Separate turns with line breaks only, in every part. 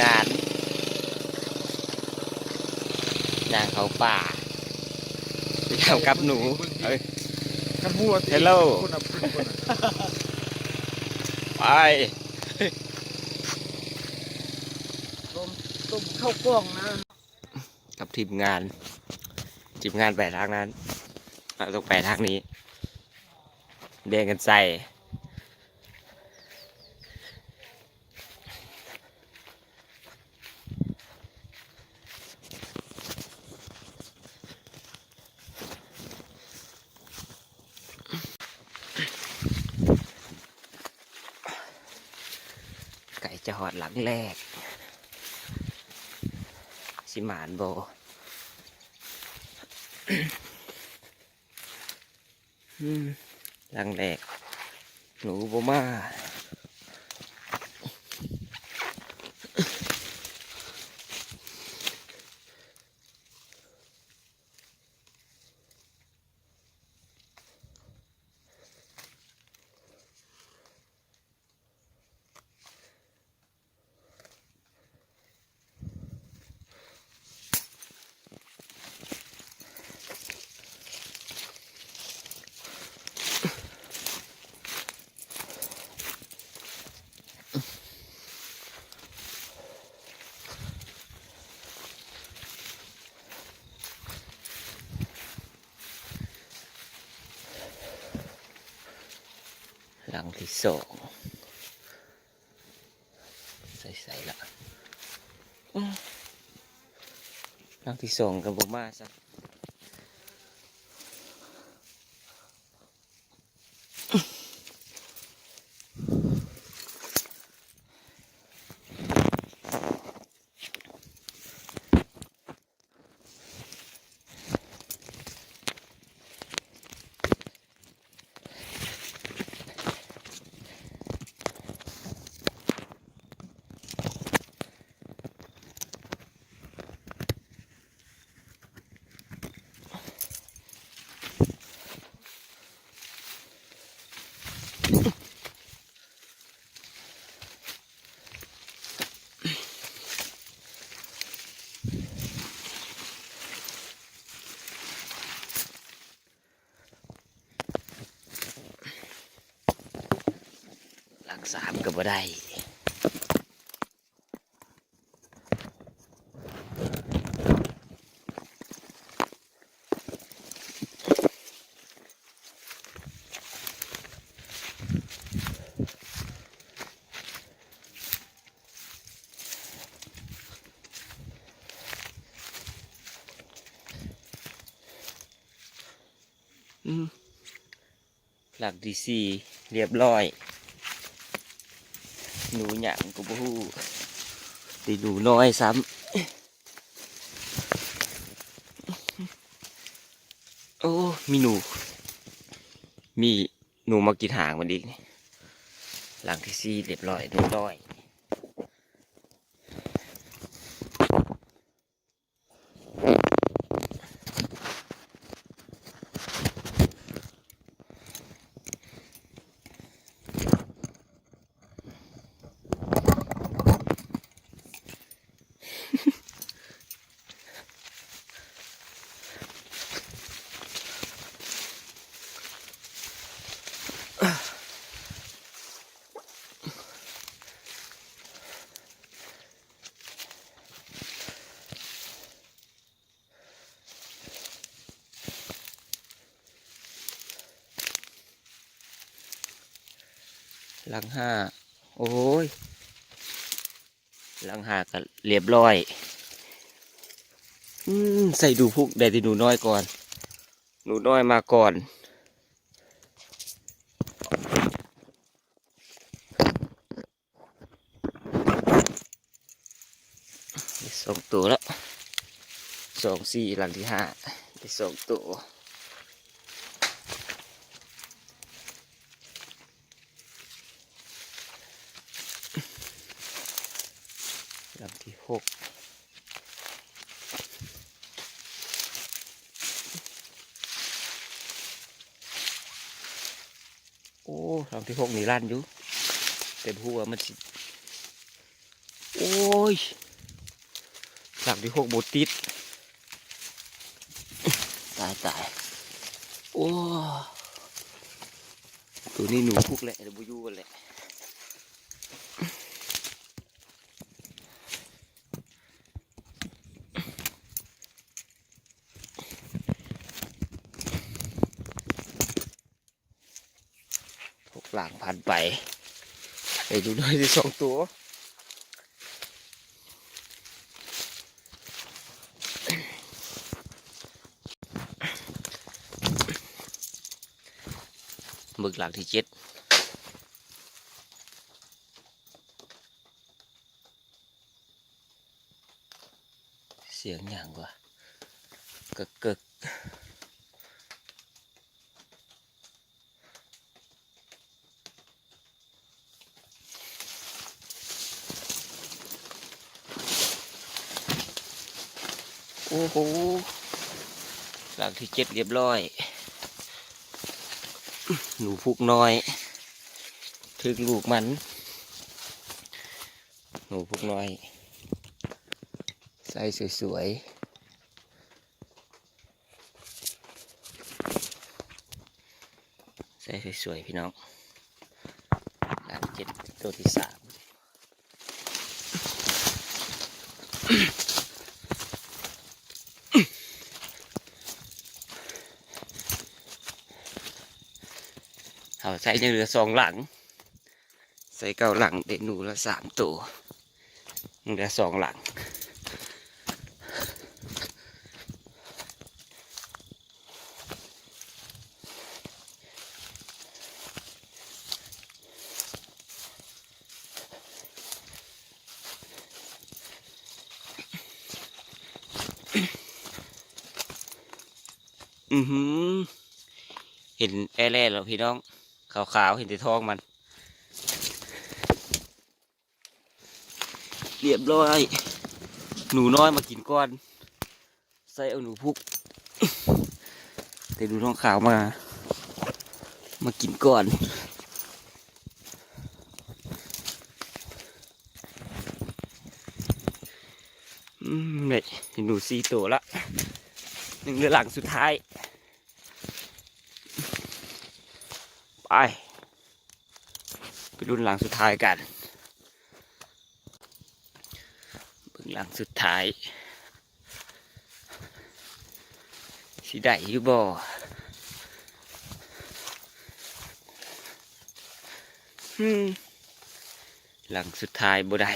งานย่างเขาป่าไปทำกับหนูเอ้ย
กันหัวตี
Hello
คนน่ะเป็นคนน่ะ
ไป
ต้มต้มข้าวกล้องนะ
กับทีมงานทีมงานไปทางนั้นเราต้องไปทางนี้เดียงกันใส่ หอดหลังแรก สิมานโบหลังแรก หนูโบมา หลังที่สองใส่ๆละหลังที่สองกับโบมาสัก สามก็บ่ได้หลักดีซีเรียบร้อย หนูหยังกูบูฮู้ตีหนูน้อยซ้ำโอ้มีหนู มีหนูมากินหางมันอีกนี่หลังที่สี่เรียบร้อยหนูน้อย หลังห้าโอ้ยหลังห้าก็เรียบร้อย อืมใส่ดูพุกได้ที่หนูน้อยก่อน หนูน้อยมาก่อน สองตัวแล้วสองสี่หลังที่ห้าสองตัว ลำที่หกโอ้ลำที่หกนี่ลั่นอยู่แต่หัวมันสิโอ้ยลังที่หกโบติดตายตายโอ้ตัวนี้หนูพุกแหละเดี๋ยวบูยูกันแหละ หลังพันไปไปดูด้วยที่สองตัวหมึกหลักที่เจ็ดเสียงอย่างว่ะกึกกึก โอ้โหหลักที่เจ็ดเรียบร้อย หนูพุกน้อย ถึงลูกมัน หนูพุกน้อย ใส่สวยๆใส่สวยๆพี่น้องหลังเจ็ดตัวที่สามเอาใส่ยังเหลือสองหลัง ใส่เก้าหลังเด็กหนูละสามตัวยังเหลือสองหลังอือหือ เห็นแอร์แล้วพี่น้อง ขาวๆเห็นแต่ท้องมัน เรียบร้อย หนูน้อยมากินก้อน ใส่เอาหนูพุก แต่ดูท้องขาวมา มากินก่อนอืมเนี่ยหนูสี่ตัวละหนึ่งเรือหลังสุดท้าย ไป ไปรุ่นหลังสุดท้ายกันบิ่งหลังสุดท้ายสิได้อยู่บ่หลังสุดท้ายบ่ได้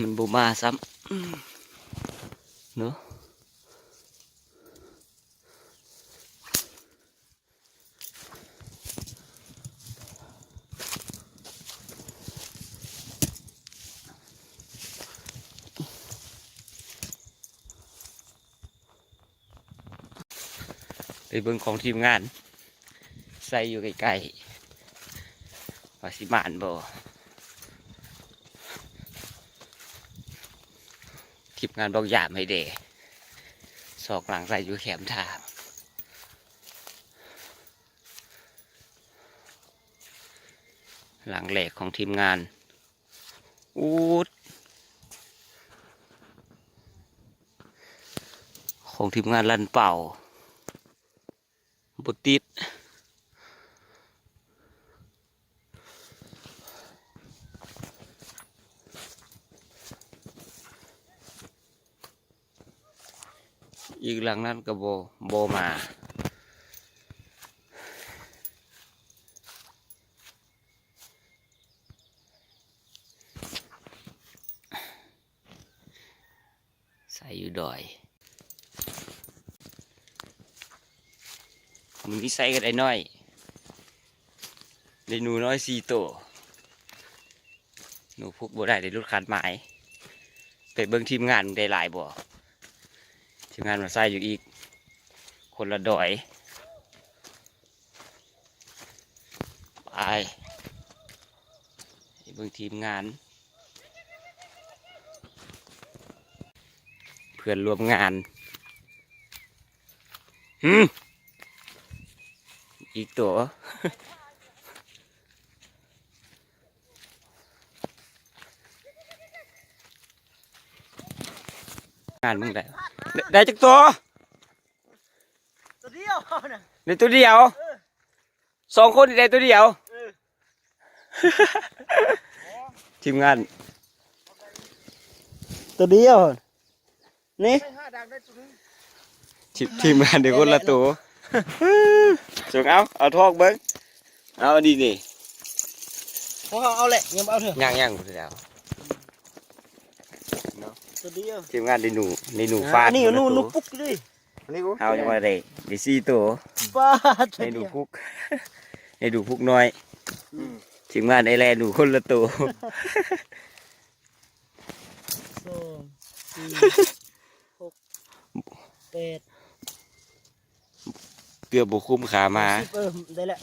มันบ่มาซ้ำเนาะ ไปเบิ่งของทีมงาน ใส่อยู่ใกล้ๆว่าสิมานบ่ทีมงานบอกอย่าไม่เดสอกหลังใส่อยู่แขมทางหลังแหลกของทีมงาน อูดของทีมงานลันเป่า บติดอีกหลังนั้นก็โบโบมาใส่อยู่ดอย มึงที่ใส่ก็ได้น้อยได้หนูน้อยสี่ตัวหนูพวกบ่ได้ได้รุดขาดหมายไปเบิ่งทีมงานได้หลายบ่ทีมงานมาใส่อยู่อีก คนละดอยไปเบิ่งทีมงาน เพื่อนร่วมงานหืม อีกตัวงานมึงได้ได้จักตัว
ตัวเดียวนะ
ได้ตัวเดียวสองคนได้ตัวเดียวทีมงาน
ตัวเดียวนี่
ทีมงานเดี๋ยวคนละตัว ส่งเอาเอาทอกเบิ้งเอาดีนี่
พวกเขาเอาแหละยังบ่เอาเถอะ
ย่างย่างตัวเดียว
ตัวเดียว
ทีมงานได้หนูได้หนูฟาด
อันนี้
คละ
นู่น
ตัว
นู่นปุ๊กเลย
เอายังไงได้ได้สี่ตัว
ป้าด
เกือบบุคุ้มขามา
เออได้แล้ว